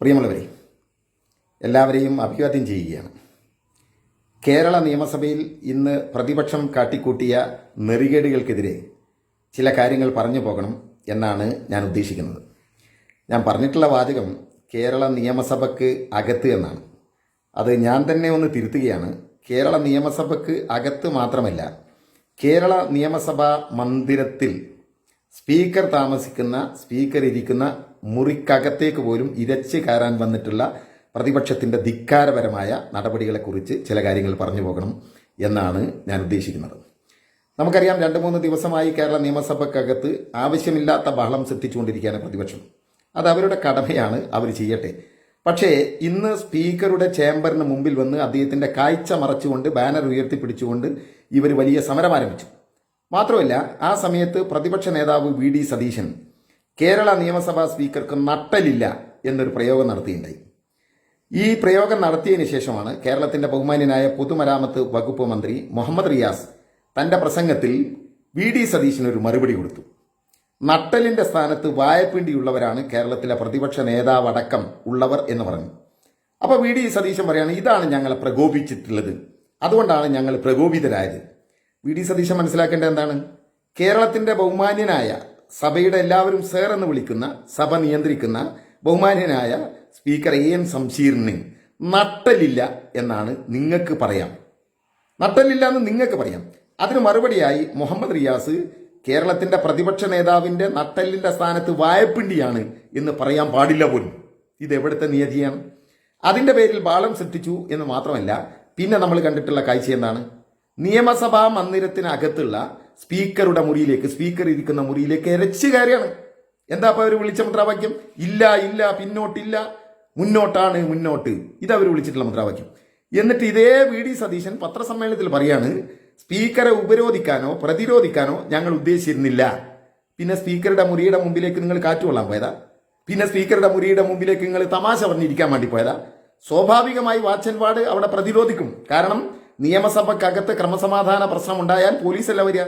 പ്രിയമുള്ളവരെ എല്ലാവരെയും അഭിവാദ്യം ചെയ്യുകയാണ്. കേരള നിയമസഭയിൽ ഇന്ന് പ്രതിപക്ഷം കാട്ടിക്കൂട്ടിയ നെറികേടുകൾക്കെതിരെ ചില കാര്യങ്ങൾ പറഞ്ഞു പോകണം എന്നാണ് ഞാൻ ഉദ്ദേശിക്കുന്നത്. ഞാൻ പറഞ്ഞിട്ടുള്ള വാചകം കേരള നിയമസഭയ്ക്ക് അകത്ത് എന്നാണ്. അത് ഞാൻ തന്നെ ഒന്ന് തിരുത്തുകയാണ്. കേരള നിയമസഭയ്ക്ക് അകത്ത് മാത്രമല്ല കേരള നിയമസഭാ മന്ദിരത്തിൽ സ്പീക്കർ താമസിക്കുന്ന സ്പീക്കർ ഇരിക്കുന്ന മുറിക്കകത്തേക്ക് പോലും ഇരച്ച് കയറാൻ വന്നിട്ടുള്ള പ്രതിപക്ഷത്തിന്റെ ധിക്കാരപരമായ നടപടികളെക്കുറിച്ച് ചില കാര്യങ്ങൾ പറഞ്ഞു പോകണം എന്നാണ് ഞാൻ ഉദ്ദേശിക്കുന്നത്. നമുക്കറിയാം രണ്ട് മൂന്ന് ദിവസമായി കേരള നിയമസഭക്കകത്ത് ആവശ്യമില്ലാത്ത ബഹളം സൃഷ്ടിച്ചുകൊണ്ടിരിക്കുകയാണ് പ്രതിപക്ഷം. അത് അവരുടെ കടമയാണ് അവർ ചെയ്യട്ടെ. പക്ഷേ ഇന്ന് സ്പീക്കറുടെ ചേംബറിന് മുമ്പിൽ വന്ന് അദ്ദേഹത്തിന്റെ കാഴ്ച മറച്ചുകൊണ്ട് ബാനർ ഉയർത്തിപ്പിടിച്ചുകൊണ്ട് ഇവർ വലിയ സമരം ആരംഭിച്ചു. മാത്രമല്ല ആ സമയത്ത് പ്രതിപക്ഷ നേതാവ് വി ഡി സതീശൻ കേരള നിയമസഭാ സ്പീക്കർക്ക് നട്ടലില്ല എന്നൊരു പ്രയോഗം നടത്തിയിട്ടുണ്ടായി. ഈ പ്രയോഗം നടത്തിയതിനു ശേഷമാണ് കേരളത്തിന്റെ ബഹുമാന്യനായ പൊതുമരാമത്ത് വകുപ്പ് മന്ത്രി മുഹമ്മദ് റിയാസ് തന്റെ പ്രസംഗത്തിൽ വി ഡി സതീശന് ഒരു മറുപടി കൊടുത്തു. നട്ടലിന്റെ സ്ഥാനത്ത് വായപ്പിണ്ടിയുള്ളവരാണ് കേരളത്തിലെ പ്രതിപക്ഷ നേതാവടക്കം ഉള്ളവർ എന്ന് പറഞ്ഞു. അപ്പോൾ വി ഡി സതീശൻ പറയാണ് ഇതാണ് ഞങ്ങളെ പ്രകോപിച്ചിട്ടുള്ളത്. അതുകൊണ്ടാണ് ഞങ്ങൾ പ്രകോപിതരായത്. വി ഡി സതീശൻ മനസ്സിലാക്കേണ്ടത് എന്താണ്? കേരളത്തിന്റെ ബഹുമാന്യനായ സഭയുടെ എല്ലാവരും സർ എന്ന് വിളിക്കുന്ന സഭ നിയന്ത്രിക്കുന്ന ബഹുമാന്യനായ സ്പീക്കർ എ എൻ സംശീറിന് നട്ടലില്ല എന്നാണ് നിങ്ങൾക്ക് പറയാം. നട്ടലില്ല എന്ന് നിങ്ങൾക്ക് പറയാം. അതിന് മറുപടിയായി മുഹമ്മദ് റിയാസ് കേരളത്തിന്റെ പ്രതിപക്ഷ നേതാവിന്റെ നട്ടലിന്റെ സ്ഥാനത്ത് വായപ്പിണ്ടിയാണ് എന്ന് പറയാൻ പാടില്ല പോലും. ഇത് എവിടുത്തെ നിയതിയാണ്? അതിന്റെ പേരിൽ ബാളം സൃഷ്ടിച്ചു എന്ന് മാത്രമല്ല പിന്നെ നമ്മൾ കണ്ടിട്ടുള്ള കാഴ്ച എന്താണ്? നിയമസഭാ മന്ദിരത്തിനകത്തുള്ള സ്പീക്കറുടെ മുറിയിലേക്ക് സ്പീക്കർ ഇരിക്കുന്ന മുറിയിലേക്ക് എരച്ചു കയറിയാണ്. എന്താ അപ്പൊ അവർ വിളിച്ച മുദ്രാവാക്യം? ഇല്ല ഇല്ല പിന്നോട്ടില്ല മുന്നോട്ടാണ് മുന്നോട്ട്. ഇത് അവർ വിളിച്ചിട്ടുള്ള മുദ്രാവാക്യം. എന്നിട്ട് ഇതേ വി ഡി സതീശൻ പത്രസമ്മേളനത്തിൽ പറയാണ് സ്പീക്കറെ ഉപരോധിക്കാനോ പ്രതിരോധിക്കാനോ ഞങ്ങൾ ഉദ്ദേശിച്ചിരുന്നില്ല. പിന്നെ സ്പീക്കറുടെ മുറിയുടെ മുമ്പിലേക്ക് നിങ്ങൾ കാറ്റുകൊള്ളാൻ പോയതാ. പിന്നെ സ്പീക്കറുടെ മുറിയുടെ മുമ്പിലേക്ക് നിങ്ങൾ തമാശ പറഞ്ഞിരിക്കാൻ വേണ്ടി പോയതാ. സ്വാഭാവികമായി വാച്ചൻ വാർഡ് അവിടെ പ്രതിരോധിക്കും. കാരണം നിയമസഭക്കകത്ത് ക്രമസമാധാന പ്രശ്നം ഉണ്ടായാൽ പോലീസല്ല വരിക.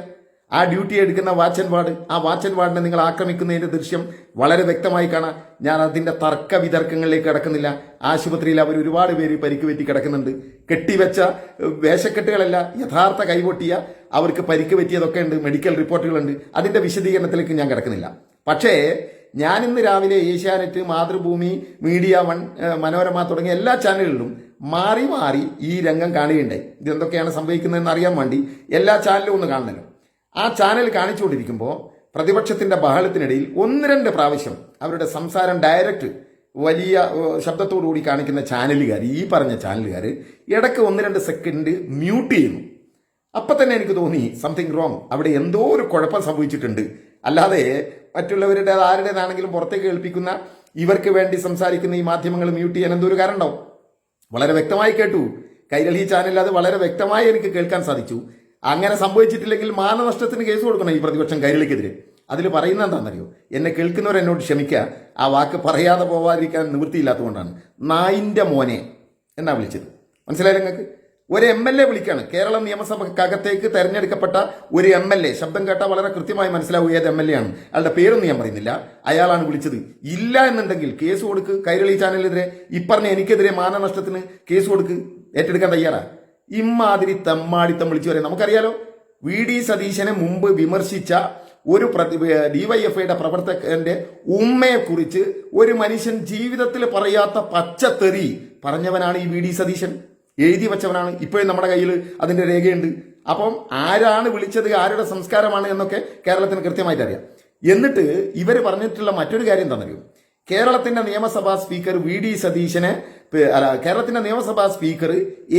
ആ ഡ്യൂട്ടി എടുക്കുന്ന വാച്ചൻ വാർഡ് ആ വാച്ചൻ വാർഡിനെ നിങ്ങൾ ആക്രമിക്കുന്നതിന്റെ ദൃശ്യം വളരെ വ്യക്തമായി കാണാം. ഞാൻ അതിന്റെ തർക്ക വിതർക്കങ്ങളിലേക്ക് കിടക്കുന്നില്ല. ആശുപത്രിയിൽ അവർ ഒരുപാട് പേര് പരിക്ക് പറ്റി കിടക്കുന്നുണ്ട്. കെട്ടിവെച്ച വേഷക്കെട്ടുകളല്ല യഥാർത്ഥ കൈപൊട്ടിയ അവർക്ക് പരിക്ക് പറ്റിയതൊക്കെ ഉണ്ട് മെഡിക്കൽ റിപ്പോർട്ടുകളുണ്ട് അതിന്റെ വിശദീകരണത്തിലേക്ക് ഞാൻ കിടക്കുന്നില്ല. പക്ഷേ ഞാൻ ഇന്ന് രാവിലെ ഏഷ്യാനെറ്റ് മാതൃഭൂമി മീഡിയ വൺ മനോരമ തുടങ്ങിയ എല്ലാ ചാനലുകളിലും മാറി മാറി ഈ രംഗം കാണുകയുണ്ടായി. ഇതെന്തൊക്കെയാണ് സംഭവിക്കുന്നതെന്ന് അറിയാൻ വേണ്ടി എല്ലാ ചാനലും ഒന്ന് കാണണമല്ലോ ആ ചാനൽ കാണിച്ചുകൊണ്ടിരിക്കുമ്പോൾ പ്രതിപക്ഷത്തിന്റെ ബഹളത്തിനിടയിൽ ഒന്ന് രണ്ട് പ്രാവശ്യം അവരുടെ സംസാരം ഡയറക്റ്റ് വലിയ ശബ്ദത്തോടുകൂടി കാണിക്കുന്ന ചാനലുകാർ ഈ പറഞ്ഞ ചാനലുകാർ ഇടയ്ക്ക് ഒന്ന് രണ്ട് സെക്കൻഡ് മ്യൂട്ട് ചെയ്യുന്നു. അപ്പം തന്നെ എനിക്ക് തോന്നി സംതിങ് റോങ് അവിടെ എന്തോ ഒരു കുഴപ്പം സംഭവിച്ചിട്ടുണ്ട്. അല്ലാതെ മറ്റുള്ളവരുടെ ആരുടേതാണെങ്കിലും പുറത്തേക്ക് കേൾപ്പിക്കുന്ന ഇവർക്ക് വേണ്ടി സംസാരിക്കുന്ന ഈ മാധ്യമങ്ങൾ മ്യൂട്ട് ചെയ്യാൻ എന്തോ ഒരു കാരണം ഉണ്ടാവും. വളരെ വ്യക്തമായി കേട്ടു. കൈരളി ചാനൽ അത് വളരെ വ്യക്തമായി എനിക്ക് കേൾക്കാൻ സാധിച്ചു. അങ്ങനെ സംഭവിച്ചിട്ടില്ലെങ്കിൽ മാനനഷ്ടത്തിന് കേസ് കൊടുക്കണം ഈ പ്രതിപക്ഷം കൈരളിക്കെതിരെ. അതിൽ പറയുന്ന എന്താണെന്നറിയോ? എന്നെ കേൾക്കുന്നവർ എന്നോട് ക്ഷമിക്കുക ആ വാക്ക് പറയാതെ പോവാതിരിക്കാൻ നിവൃത്തിയില്ലാത്തതുകൊണ്ടാണ്. നായിന്റെ മോനെ എന്നാ വിളിച്ചത്. മനസ്സിലായി നിങ്ങൾക്ക്? ഒരു എം എൽ എ വിളിക്കുകയാണ് കേരള നിയമസഭക്കകത്തേക്ക് തെരഞ്ഞെടുക്കപ്പെട്ട ഒരു എം എൽ എ. ശബ്ദം കേട്ടാൽ വളരെ കൃത്യമായി മനസ്സിലാവും ഏത് എം എൽ എ ആണ് അയാളുടെ പേരൊന്നും ഞാൻ പറയുന്നില്ല. അയാളാണ് വിളിച്ചത്. ഇല്ല എന്നുണ്ടെങ്കിൽ കേസ് കൊടുക്ക്. കൈരളി ചാനലിനെതിരെ ഇപ്പറഞ്ഞ എനിക്കെതിരെ മാനനഷ്ടത്തിന് കേസ് കൊടുക്ക്. ഏറ്റെടുക്കാൻ തയ്യാറാ? ഇമ്മാതിരി തെമ്മാടിത്തം വിളിച്ചു പറയാം. നമുക്കറിയാലോ വി ഡി സതീശനെ മുമ്പ് വിമർശിച്ച ഒരു ഡിവൈഎഫ്ഐയുടെ പ്രവർത്തകന്റെ ഉമ്മയെ കുറിച്ച് ഒരു മനുഷ്യൻ ജീവിതത്തിൽ പറയാത്ത പച്ചത്തെറി പറഞ്ഞവനാണ് ഈ വി ഡി സതീശൻ. എഴുതി വെച്ചവനാണ്. ഇപ്പോഴും നമ്മുടെ കയ്യിൽ അതിന്റെ രേഖയുണ്ട്. അപ്പം ആരാണ് വിളിച്ചത് ആരുടെ സംസ്കാരമാണ് എന്നൊക്കെ കേരളത്തിന് കൃത്യമായിട്ട് അറിയാം. എന്നിട്ട് ഇവർ പറഞ്ഞിട്ടുള്ള മറ്റൊരു കാര്യം തന്നെ കേരളത്തിന്റെ നിയമസഭാ സ്പീക്കർ വി ഡി സതീശനെ കേരളത്തിന്റെ നിയമസഭാ സ്പീക്കർ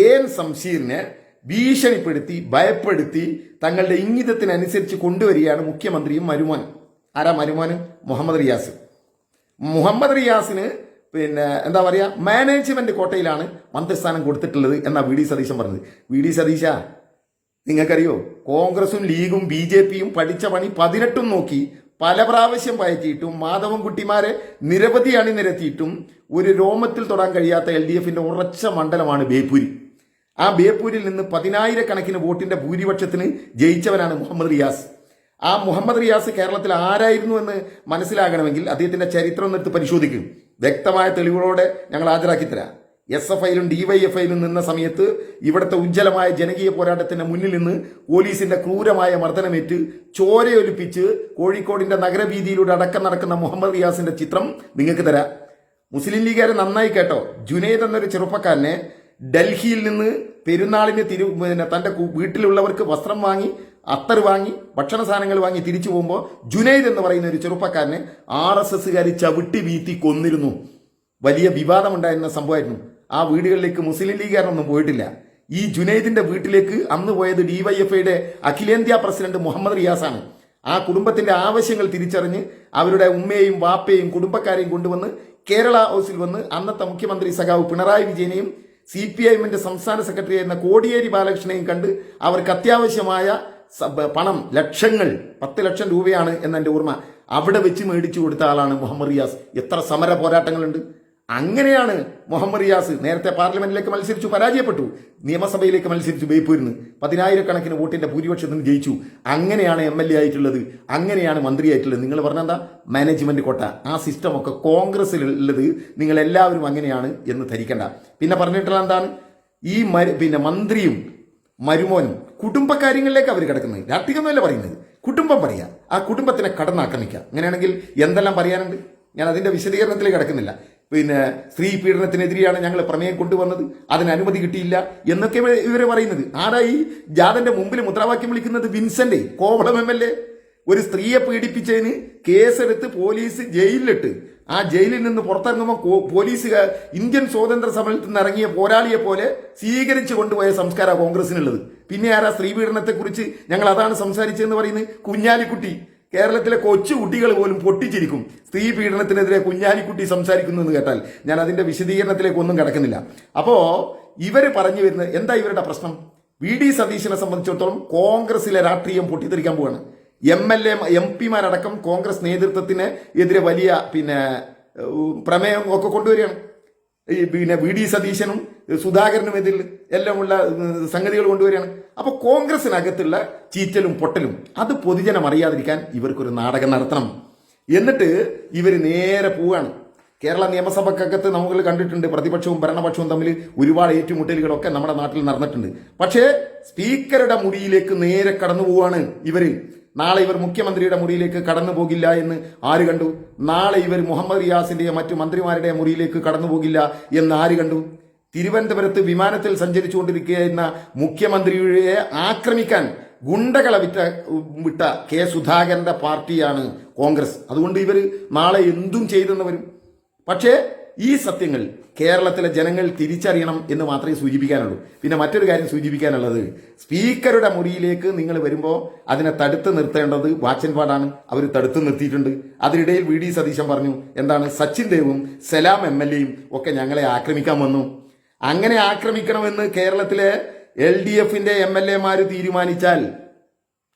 എൻ സംശീറിനെ ഭീഷണിപ്പെടുത്തി ഭയപ്പെടുത്തി തങ്ങളുടെ ഇംഗിതത്തിനനുസരിച്ച് കൊണ്ടുവരികയാണ് മുഖ്യമന്ത്രിയും മരുമോൻ ആരാ മരുമോന്? മുഹമ്മദ് റിയാസ്. മുഹമ്മദ് റിയാസിന് പിന്നെ എന്താ പറയുക മാനേജ്മെന്റ് കോട്ടയിലാണ് മന്ത്രിസ്ഥാനം കൊടുത്തിട്ടുള്ളത് എന്നാ വി ഡി സതീശൻ പറഞ്ഞത്. വി ഡി സതീശ നിങ്ങൾക്കറിയോ? കോൺഗ്രസും ലീഗും ബി ജെ പിയും പഠിച്ച പണി പതിനെട്ടും നോക്കി പല പ്രാവശ്യം പയറ്റിയിട്ടും മാധവൻകുട്ടിമാരെ നിരവധി അണിനിരത്തിയിട്ടും ഒരു രോമത്തിൽ തൊടാൻ കഴിയാത്ത എൽ ഡി എഫിന്റെ ഉറച്ച മണ്ഡലമാണ് ബേപ്പൂരി. ആ ബേപ്പൂരിൽ നിന്ന് പതിനായിരക്കണക്കിന് വോട്ടിന്റെ ഭൂരിപക്ഷത്തിന് ജയിച്ചവനാണ് മുഹമ്മദ് റിയാസ്. ആ മുഹമ്മദ് റിയാസ് കേരളത്തിൽ ആരായിരുന്നു എന്ന് മനസ്സിലാകണമെങ്കിൽ അദ്ദേഹത്തിന്റെ ചരിത്രം എടുത്ത് പരിശോധിക്കും. വ്യക്തമായ തെളിവുകളോടെ ഞങ്ങൾ ഹാജരാക്കി തരാം. എസ് എഫ് ഐയിലും ഡിവൈഎഫ്ഐയിലും നിന്ന സമയത്ത് ഇവിടുത്തെ ഉജ്ജ്വലമായ ജനകീയ പോരാട്ടത്തിന്റെ മുന്നിൽ നിന്ന് പോലീസിന്റെ ക്രൂരമായ മർദ്ദനമേറ്റ് ചോരയൊലിപ്പിച്ച് കോഴിക്കോടിന്റെ നഗരവീതിയിലൂടെ അടക്കം നടക്കുന്ന മുഹമ്മദ് റിയാസിന്റെ ചിത്രം നിങ്ങൾക്ക് തരാം. മുസ്ലിം ലീഗുകാരെ നന്നായി കേട്ടോ. ജുനൈദ് എന്നൊരു ചെറുപ്പക്കാരനെ ഡൽഹിയിൽ നിന്ന് പെരുന്നാളിന് തിരു പിന്നെ തന്റെ വീട്ടിലുള്ളവർക്ക് വസ്ത്രം വാങ്ങി അത്തർ വാങ്ങി ഭക്ഷണ സാധനങ്ങൾ വാങ്ങി തിരിച്ചു പോകുമ്പോൾ ജുനൈദ് എന്ന് പറയുന്ന ഒരു ചെറുപ്പക്കാരനെ ആർ എസ് എസ്സുകാർ ചവിട്ടി വീത്തി കൊന്നിരുന്നു. വലിയ വിവാദമുണ്ടായിരുന്ന സംഭവമായിരുന്നു. ആ വീടുകളിലേക്ക് മുസ്ലിം ലീഗുകാരനൊന്നും പോയിട്ടില്ല. ഈ ജുനൈദിന്റെ വീട്ടിലേക്ക് അന്ന് പോയത് ഡിവൈഎഫ്ഐയുടെ അഖിലേന്ത്യാ പ്രസിഡന്റ് മുഹമ്മദ് റിയാസാണ്. ആ കുടുംബത്തിന്റെ ആവശ്യങ്ങൾ തിരിച്ചറിഞ്ഞ് അവരുടെ ഉമ്മയെയും വാപ്പയെയും കുടുംബക്കാരെയും കൊണ്ടുവന്ന് കേരള ഹൗസിൽ വന്ന് അന്നത്തെ മുഖ്യമന്ത്രി സഖാവ് പിണറായി വിജയനെയും സി പി എമ്മിന്റെ സംസ്ഥാന സെക്രട്ടറി ആയിരുന്ന കോടിയേരി ബാലകൃഷ്ണനെയും കണ്ട് അവർക്ക് അത്യാവശ്യമായ പണം ലക്ഷങ്ങൾ പത്ത് ലക്ഷം രൂപയാണ് എന്നെ ഓർമ്മ. അവിടെ വെച്ച് മേടിച്ചു കൊടുത്ത ആളാണ് മുഹമ്മദ് റിയാസ്. എത്ര സമര പോരാട്ടങ്ങളുണ്ട്. അങ്ങനെയാണ് മുഹമ്മദ് റിയാസ് നേരത്തെ പാർലമെന്റിലേക്ക് മത്സരിച്ചു പരാജയപ്പെട്ടു. നിയമസഭയിലേക്ക് മത്സരിച്ചു ബേപ്പൂരിന്. പതിനായിരക്കണക്കിന് വോട്ടിന്റെ ഭൂരിപക്ഷത്തിന് ജയിച്ചു. അങ്ങനെയാണ് എം എൽ എ ആയിട്ടുള്ളത്. അങ്ങനെയാണ് മന്ത്രിയായിട്ടുള്ളത്. നിങ്ങൾ പറഞ്ഞെന്താ? മാനേജ്മെന്റ് കോട്ട. ആ സിസ്റ്റം ഒക്കെ കോൺഗ്രസിലുള്ളത് നിങ്ങൾ എല്ലാവരും അങ്ങനെയാണ് എന്ന് ധരിക്കണ്ട. പിന്നെ പറഞ്ഞിട്ടുള്ള എന്താണ്? ഈ പിന്നെ മന്ത്രിയും മരുമോനും കുടുംബകാര്യങ്ങളിലേക്ക് അവർ കിടക്കുന്നത്. രാഷ്ട്രീയമൊന്നുമല്ല പറയുന്നത്. കുടുംബം പറയുക ആ കുടുംബത്തിനെ കടന്നാക്രമിക്കുക. അങ്ങനെയാണെങ്കിൽ എന്തെല്ലാം പറയാനുണ്ട്? ഞാൻ അതിന്റെ വിശദീകരണത്തിലേക്ക് കിടക്കുന്നില്ല. പിന്നെ സ്ത്രീ പീഡനത്തിനെതിരെയാണ് ഞങ്ങൾ പ്രമേയം കൊണ്ടുവന്നത്. അതിന് അനുമതി കിട്ടിയില്ല എന്നൊക്കെ ഇവർ പറയുന്നത്. ആരാ ഈ ജാതന്റെ മുമ്പിൽ മുദ്രാവാക്യം വിളിക്കുന്നത് Vincent Kovalam M L A. ഒരു സ്ത്രീയെ പീഡിപ്പിച്ചതിന് കേസെടുത്ത് പോലീസ് ജയിലിലിട്ട്. ആ ജയിലിൽ നിന്ന് പുറത്തിറങ്ങുമ്പോൾ പോലീസ് ഇന്ത്യൻ സ്വാതന്ത്ര്യ സമരത്തിൽ നിന്ന് ഇറങ്ങിയ പോരാളിയെ പോലെ സ്വീകരിച്ചു കൊണ്ടുപോയ സംസ്കാര കോൺഗ്രസിനുള്ളത് പിന്നെ ആരാ സ്ത്രീ പീഡനത്തെക്കുറിച്ച് ഞങ്ങൾ അതാണ് സംസാരിച്ചതെന്ന് പറയുന്നത്? കുഞ്ഞാലിക്കുട്ടി. കേരളത്തിലെ കൊച്ചു കുട്ടികൾ പോലും പൊട്ടിച്ചിരിക്കും. സ്ത്രീ പീഡനത്തിനെതിരെ കുഞ്ഞാലിക്കുട്ടി സംസാരിക്കുന്നു എന്ന് കേട്ടാൽ ഞാൻ അതിന്റെ വിശദീകരണത്തിലേക്ക് ഒന്നും കിടക്കുന്നില്ല. അപ്പോ ഇവർ പറഞ്ഞു വരുന്നത് എന്താ ഇവരുടെ പ്രശ്നം? വി ഡി സതീശനെ സംബന്ധിച്ചിടത്തോളം കോൺഗ്രസിലെ രാഷ്ട്രീയം പൊട്ടിത്തെറിക്കാൻ പോവാണ്. എം എൽ എ എം പിമാരടക്കം കോൺഗ്രസ് നേതൃത്വത്തിന് എതിരെ വലിയ പിന്നെ പ്രമേയം ഒക്കെ കൊണ്ടുവരികയാണ്. ഈ പിന്നെ വി ഡി സതീശനും സുധാകരനും എതിരിൽ എല്ലാമുള്ള സംഗതികൾ കൊണ്ടുവരികയാണ്. അപ്പൊ കോൺഗ്രസിനകത്തുള്ള ചീറ്റലും പൊട്ടലും അത് പൊതുജനം അറിയാതിരിക്കാൻ ഇവർക്കൊരു നാടകം നടത്തണം. എന്നിട്ട് ഇവർ നേരെ പോവുകയാണ്. കേരള നിയമസഭക്കകത്ത് നമ്മൾ കണ്ടിട്ടുണ്ട് പ്രതിപക്ഷവും ഭരണപക്ഷവും തമ്മിൽ ഒരുപാട് ഏറ്റുമുട്ടലുകളൊക്കെ നമ്മുടെ നാട്ടിൽ നടന്നിട്ടുണ്ട്. പക്ഷേ സ്പീക്കറുടെ മുടിയിലേക്ക് നേരെ കടന്നു പോവാണ് ഇവർ. നാളെ ഇവർ മുഖ്യമന്ത്രിയുടെ മുറിയിലേക്ക് കടന്നു പോകില്ല എന്ന് ആര് കണ്ടു? നാളെ ഇവർ മുഹമ്മദ് റിയാസിന്റെ മറ്റു മന്ത്രിമാരുടെ മുറിയിലേക്ക് കടന്നു പോകില്ല എന്ന് ആര് കണ്ടു? തിരുവനന്തപുരത്ത് വിമാനത്തിൽ സഞ്ചരിച്ചുകൊണ്ടിരിക്കുന്ന മുഖ്യമന്ത്രിയെ ആക്രമിക്കാൻ ഗുണ്ടകളെ വിറ്റ വിട്ട കെ സുധാകരന്റെ പാർട്ടിയാണ് കോൺഗ്രസ്. അതുകൊണ്ട് ഇവർ നാളെ എന്തും ചെയ്തെന്ന് വരും. പക്ഷേ ഈ സത്യങ്ങൾ കേരളത്തിലെ ജനങ്ങൾ തിരിച്ചറിയണം എന്ന് മാത്രമേ സൂചിപ്പിക്കാനുള്ളൂ. പിന്നെ മറ്റൊരു കാര്യം സൂചിപ്പിക്കാനുള്ളത് സ്പീക്കറുടെ മുറിയിലേക്ക് നിങ്ങൾ വരുമ്പോൾ അതിനെ തടുത്ത് നിർത്തേണ്ടത് വാച്ചൻപാടാണ്. അവർ തടുത്ത് നിർത്തിയിട്ടുണ്ട്. അതിനിടയിൽ വി ഡി സതീശൻ പറഞ്ഞു എന്താണ് സച്ചിൻ ദേവും സലാം എം എൽ എയും ഒക്കെ ഞങ്ങളെ ആക്രമിക്കാൻ വന്നു. അങ്ങനെ ആക്രമിക്കണമെന്ന് കേരളത്തിലെ എൽ ഡി എഫിന്റെ എം എൽ എമാർ തീരുമാനിച്ചാൽ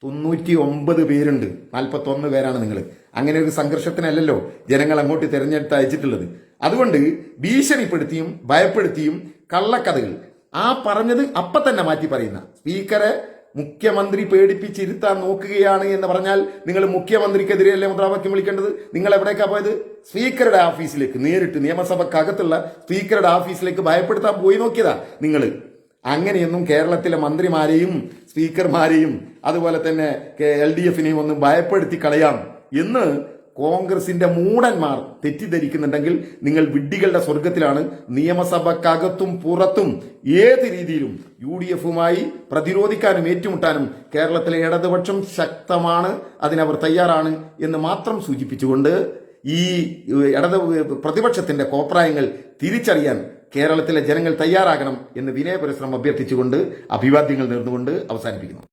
തൊണ്ണൂറ്റി ഒമ്പത് പേരുണ്ട്. നാൽപ്പത്തൊന്ന് പേരാണ് നിങ്ങൾ അങ്ങനെ ഒരു സംഘർഷത്തിനല്ലല്ലോ ജനങ്ങൾ അങ്ങോട്ട് തിരഞ്ഞെടുത്ത് അയച്ചിട്ടുള്ളത് അതുകൊണ്ട് ഭീഷണിപ്പെടുത്തിയും ഭയപ്പെടുത്തിയും കള്ളക്കഥകൾ. ആ പറഞ്ഞത് അപ്പം തന്നെ മാറ്റി പറയുന്ന. സ്പീക്കറെ മുഖ്യമന്ത്രി പേടിപ്പിച്ചിരുത്താൻ നോക്കുകയാണ് എന്ന് പറഞ്ഞാൽ നിങ്ങൾ മുഖ്യമന്ത്രിക്കെതിരെയല്ലേ മുദ്രാവാക്യം വിളിക്കേണ്ടത്? നിങ്ങൾ എവിടേക്കാ പോയത്? സ്പീക്കറുടെ ഓഫീസിലേക്ക് നേരിട്ട് നിയമസഭക്കകത്തുള്ള സ്പീക്കറുടെ ഓഫീസിലേക്ക് ഭയപ്പെടുത്താൻ പോയി നോക്കിയതാ നിങ്ങൾ. അങ്ങനെയൊന്നും കേരളത്തിലെ മന്ത്രിമാരെയും സ്പീക്കർമാരെയും അതുപോലെ തന്നെ എൽ ഡി എഫിനെയും ഒന്നും ഭയപ്പെടുത്തി കളയാം എന്ന് കോൺഗ്രസിന്റെ മൂടന്മാർ തെറ്റിദ്ധരിക്കുന്നുണ്ടെങ്കിൽ നിങ്ങൾ വിഡ്ഢികളുടെ സ്വർഗത്തിലാണ് നിയമസഭക്കകത്തും പുറത്തും ഏത് രീതിയിലും യു ഡി എഫുമായി പ്രതിരോധിക്കാനും ഏറ്റുമുട്ടാനും കേരളത്തിലെ ഇടതുപക്ഷം ശക്തമാണ് അതിനവർ തയ്യാറാണ് എന്ന് മാത്രം സൂചിപ്പിച്ചുകൊണ്ട് ഈ ഇടത് പ്രതിപക്ഷത്തിന്റെ കോപ്രായങ്ങൾ തിരിച്ചറിയാൻ കേരളത്തിലെ ജനങ്ങൾ തയ്യാറാകണം എന്ന് വിനയപരിശ്രമം അഭ്യർത്ഥിച്ചുകൊണ്ട് അഭിവാദ്യങ്ങൾ നേർന്നുകൊണ്ട് അവസാനിപ്പിക്കുന്നു.